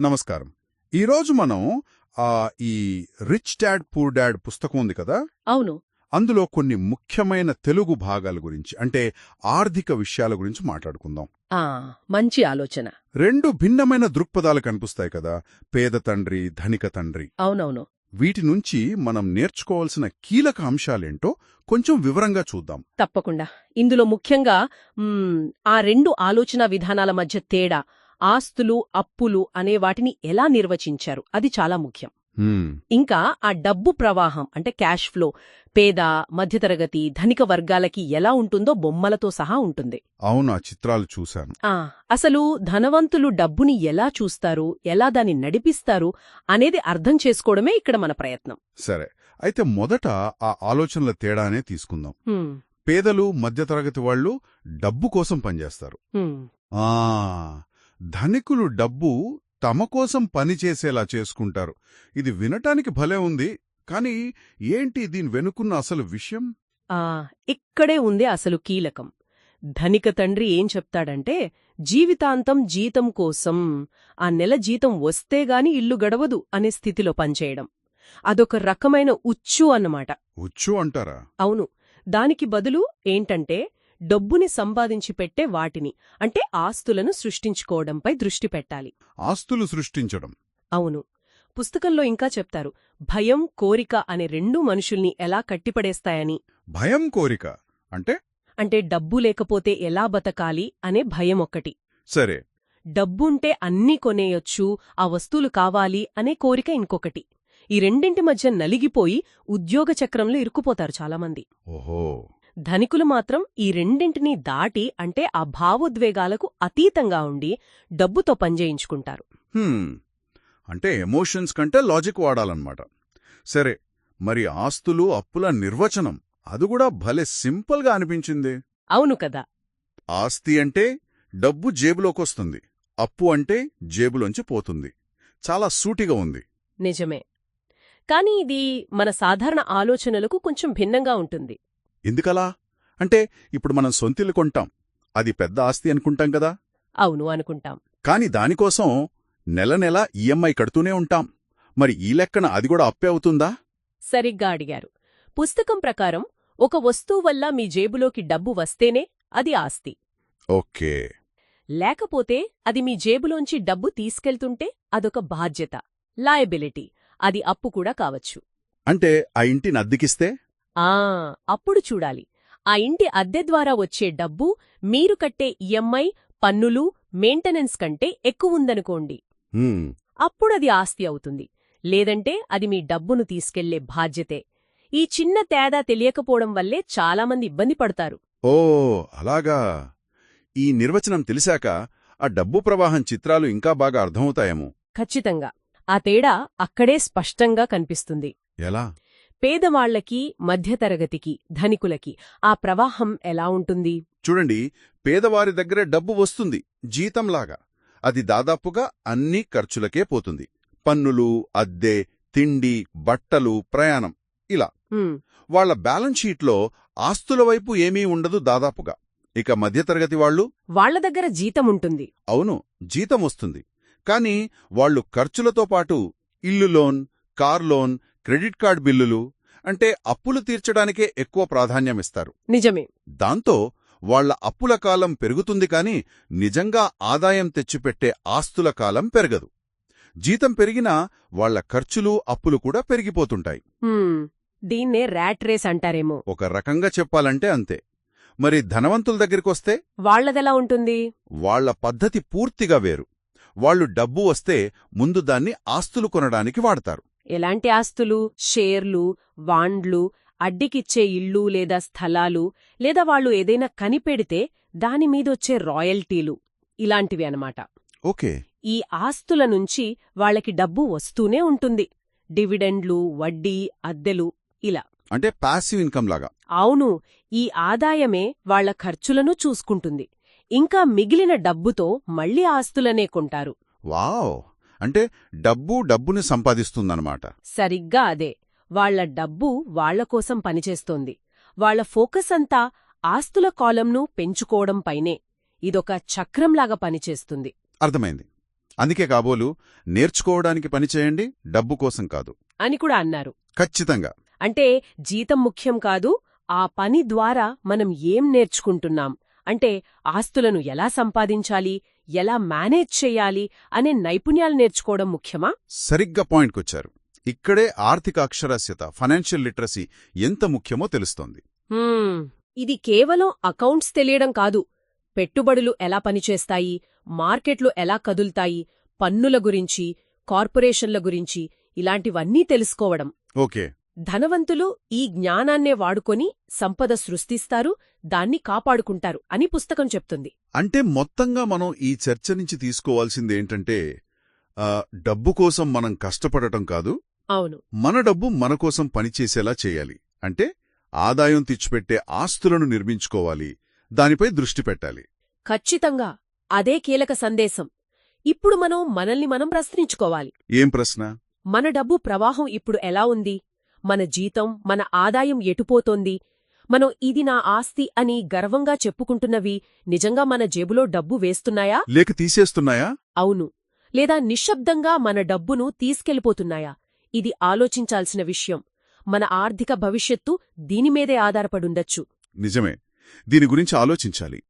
నమస్కారం. ఈరోజు మనం ఆ ఈ రిచ్ డాడ్ పూర్ డాడ్ పుస్తకం ఉంది కదా? అవును. అందులో కొన్ని ముఖ్యమైన తెలుగు భాగాల గురించి అంటే ఆర్థిక విషయాల గురించి మాట్లాడుకుందాం. ఆ మంచి ఆలోచన. రెండు భిన్నమైన దృక్పథాలు కనిపిస్తాయి కదా? పేద తండ్రి ధనిక తండ్రి. అవునవును. వీటి నుంచి మనం నేర్చుకోవాల్సిన కీలక అంశాలేంటో కొంచెం వివరంగా చూద్దాం. తప్పకుండా. ఇందులో ముఖ్యంగా ఆ రెండు ఆలోచన విధానాల మధ్య తేడా. ఆస్తులు అప్పులు అనే వాటిని ఎలా నిర్వచించారు? అది చాలా ముఖ్యం. ఇంకా ఆ డబ్బు ప్రవాహం అంటే క్యాష్ ఫ్లో పేద మధ్యతరగతి ధనిక వర్గాలకి ఎలా ఉంటుందో బొమ్మలతో సహా ఉంటుంది. అవును ఆ చిత్రాలు చూశాను. ఆ అసలు ధనవంతులు డబ్బుని ఎలా చూస్తారు? ఎలా దాన్ని నడిపిస్తారు? అనేది అర్థం చేసుకోవడమే ఇక్కడ మన ప్రయత్నం. సరే అయితే మొదట ఆ ఆలోచనల తేడానే తీసుకుందాం. పేదలు మధ్యతరగతి వాళ్ళు డబ్బు కోసం పనిచేస్తారు. ఆ ధనికులు డబ్బు తమ కోసం పనిచేసేలా చేసుకుంటారు. ఇది వినటానికి భలే ఉంది. కాని ఏంటి దీని వెనుకున్న అసలు విషయం? ఆ ఇక్కడే ఉంది అసలు కీలకం. ధనిక తండ్రి ఏం చెప్తాడంటే జీవితాంతం జీతం కోసం ఆ నెల జీతం వస్తేగాని ఇల్లు గడవదు అనే స్థితిలో పనిచేయడం. అదొక రకమైన ఉచ్చు అన్నమాట. ఉచ్చు అంటారా? అవును. దానికి బదులు ఏంటంటే డబ్బుని సంపాదించి పెట్టే వాటిని అంటే ఆస్తులను సృష్టించుకోవడంపై దృష్టి పెట్టాలి. ఆస్తులు సృష్టించడం. అవును. పుస్తకంలో ఇంకా చెప్తారు భయం కోరిక అనే రెండు మనుషుల్ని ఎలా కట్టిపడేస్తాయని. భయం కోరిక అంటే? అంటే డబ్బు లేకపోతే ఎలా బతకాలి అనే భయం ఒక్కటి. సరే. డబ్బుంటే అన్నీ కొనేయొచ్చు ఆ వస్తువులు కావాలి అనే కోరిక ఇంకొకటి. ఈ రెండింటి మధ్య నలిగిపోయి ఉద్యోగ చక్రంలో ఇరుక్కుపోతారు చాలామంది. ఓహో. ధనికులు మాత్రం ఈ రెండింటినీ దాటి అంటే ఆ భావోద్వేగాలకు అతీతంగా ఉండి డబ్బుతో పనిచేయించుకుంటారు. అంటే ఎమోషన్స్ కంటే లాజిక్ వాడాలన్నమాట. సరే మరి ఆస్తులు అప్పుల నిర్వచనం అది కూడా భలే సింపుల్గా అనిపించింది. అవును కదా. ఆస్తి అంటే డబ్బు జేబులోకొస్తుంది అప్పు అంటే జేబులోంచి పోతుంది. చాలా సూటిగా ఉంది. నిజమే. కాని ఇది మన సాధారణ ఆలోచనలకు కొంచెం భిన్నంగా ఉంటుంది. ఎందుకలా? అంటే ఇప్పుడు మనం సొంతిల్లు కొంటాం. అది పెద్ద ఆస్తి అనుకుంటాం కదా? అవును అనుకుంటాం. కాని దానికోసం నెల నెల ఈఎంఐ కడుతూనే ఉంటాం. మరి ఈ లెక్కన అది కూడా అప్పే అవుతుందా? సరిగ్గా అడిగారు. పుస్తకం ప్రకారం ఒక వస్తువు వల్ల మీ జేబులోకి డబ్బు వస్తేనే అది ఆస్తి. ఓకే. లేకపోతే అది మీ జేబులోంచి డబ్బు తీసుకెళ్తుంటే అదొక బాధ్యత లయబిలిటీ. అది అప్పు కూడా కావచ్చు. అంటే ఆ ఇంటిని అద్దెకిస్తే? ఆ అప్పుడు చూడాలి. ఆ ఇంటి అద్దె ద్వారా వచ్చే డబ్బు మీరు కట్టే ఈఎంఐ పన్నులు మెయింటెనెన్స్ కంటే ఎక్కువుందనుకోండి. అప్పుడది ఆస్తి అవుతుంది. లేదంటే అది మీ డబ్బును తీసుకెళ్ళే బాధ్యతే. ఈ చిన్న తేడా తెలియకపోవడం వల్లే చాలామంది ఇబ్బంది పడతారు. ఓ అలాగా. ఈ నిర్వచనం తెలిసాక ఆ డబ్బు ప్రవాహం చిత్రాలు ఇంకా బాగా అర్థమవుతాయేమో. ఖచ్చితంగా. ఆ తేడా అక్కడే స్పష్టంగా కనిపిస్తుంది. ఎలా? పేదవాళ్ళకి మధ్యతరగతికి ధనికులకి ఆ ప్రవాహం ఎలా ఉంటుంది? చూడండి పేదవారి దగ్గరే డబ్బు వస్తుంది జీతంలాగా. అది దాదాపుగా అన్ని ఖర్చులకే పోతుంది. పన్నులు అద్దె తిండి బట్టలు ప్రయాణం ఇలా. వాళ్ళ బ్యాలెన్స్ షీట్లో ఆస్తుల వైపు ఏమీ ఉండదు దాదాపుగా. ఇక మధ్యతరగతి వాళ్ళు? వాళ్ళ దగ్గర జీతముంటుంది అవును జీతం వస్తుంది. కాని వాళ్ళు ఖర్చులతో పాటు ఇల్లు loan car loan credit card బిల్లులు అంటే అప్పులు తీర్చడానికే ఎక్కువ ప్రాధాన్యమిస్తారు నిజమే. దాంతో వాళ్ళ అప్పుల కాలం పెరుగుతుంది కాని నిజంగా ఆదాయం తెచ్చిపెట్టే ఆస్తుల కాలం పెరగదు. జీతం పెరిగినా వాళ్ళ ఖర్చులు అప్పులు కూడా పెరిగిపోతుంటాయి. దీన్నే ర్యాట్ రేస్ అంటారేమో. ఒక రకంగా చెప్పాలంటే అంతే. మరి ధనవంతుల దగ్గరికొస్తే? వాళ్ళదెలా ఉంటుంది? వాళ్ళ పద్ధతి పూర్తిగా వేరు. వాళ్ళు డబ్బు వస్తే ముందు దాన్ని ఆస్తులు కొనడానికి వాడతారు. ఎలాంటి ఆస్తులు షేర్లు వాండ్లు అడ్డికిచ్చే ఇళ్ళు లేదా స్థలాలు లేదా వాళ్ళు ఏదైనా కనిపెడితే దానిమీదొచ్చే రాయల్టీలు ఇలాంటివి అనమాట ఓకే. ఈ ఆస్తుల నుంచి వాళ్ళకి డబ్బు వస్తూనే ఉంటుంది. డివిడెండ్లు వడ్డీ అద్దెలు ఇలా. అంటే పాసివ్ ఇన్కమ్ లాగా. అవును ఈ ఆదాయమే వాళ్ళ ఖర్చులను చూసుకుంటుంది. ఇంకా మిగిలిన డబ్బుతో మళ్ళీ ఆస్తులనే కొంటారు. వావ్! అంటే డబ్బు డబ్బుని సంపాదిస్తుందన్నమాట. సరిగ్గా అదే. వాళ్ళ డబ్బు వాళ్ళ కోసం పనిచేస్తోంది. వాళ్ళ ఫోకస్ అంతా ఆస్తుల కాలంను పెంచుకోవడంపైనే ఇదొక చక్రంలాగా పనిచేస్తుంది. అర్థమైంది. అందుకే కాబోలు నేర్చుకోవడానికి పనిచేయండి డబ్బు కోసం కాదు. అని కూడా అన్నారు. ఖచ్చితంగా. అంటే జీతం ముఖ్యం కాదు ఆ పని ద్వారా మనం ఏం నేర్చుకుంటున్నాం? అంటే ఆస్తులను ఎలా సంపాదించాలి ఎలా మేనేజ్ చెయ్యాలి అనే నైపుణ్యాలు నేర్చుకోవడం ముఖ్యమా? సరిగ్గా పాయింట్కొచ్చారు. ఇక్కడే ఆర్థిక అక్షరాస్యత ఫైనాన్షియల్ లిటరసీ ఎంత ముఖ్యమో తెలుస్తోంది. ఇది కేవలం అకౌంట్స్ తెలియడం కాదు. పెట్టుబడులు ఎలా పనిచేస్తాయి మార్కెట్లు ఎలా కదుల్తాయి పన్నుల గురించి కార్పొరేషన్ల గురించి ఇలాంటివన్నీ తెలుసుకోవడం. ఓకే. ధనవంతులు ఈ జ్ఞానాన్నే వాడుకొని సంపద సృష్టిస్తారు దాన్ని కాపాడుకుంటారు అని పుస్తకం చెప్తుంది. అంటే మొత్తంగా మనం ఈ చర్చ నుంచి తీసుకోవాల్సింది ఏంటంటే ఆ, డబ్బు కోసం మనం కష్టపడటం కాదు అవును. మన డబ్బు మన కోసం పనిచేసేలా చేయాలి. అంటే ఆదాయం తెచ్చిపెట్టే ఆస్తులను నిర్మించుకోవాలి దానిపై దృష్టి పెట్టాలి. ఖచ్చితంగా అదే కీలక సందేశం. ఇప్పుడు మనం మనల్ని మనం ప్రశ్నించుకోవాలి. ఏం ప్రశ్న? మన డబ్బు ప్రవాహం ఇప్పుడు ఎలా ఉంది? మన జీతం మన ఆదాయం ఎటుపోతోంది? మనం ఇది నా ఆస్తి అని గర్వంగా చెప్పుకుంటున్నవి నిజంగా మన జేబులో డబ్బు వేస్తున్నాయా? లేక తీసేస్తున్నాయా? అవును. లేదా నిశ్శబ్దంగా మన డబ్బును తీసుకెళ్ళిపోతున్నాయా? ఇది ఆలోచించాల్సిన విషయం. మన ఆర్థిక భవిష్యత్తు దీనిమీదే ఆధారపడుండొచ్చు. నిజమే. దీని గురించి ఆలోచించాలి.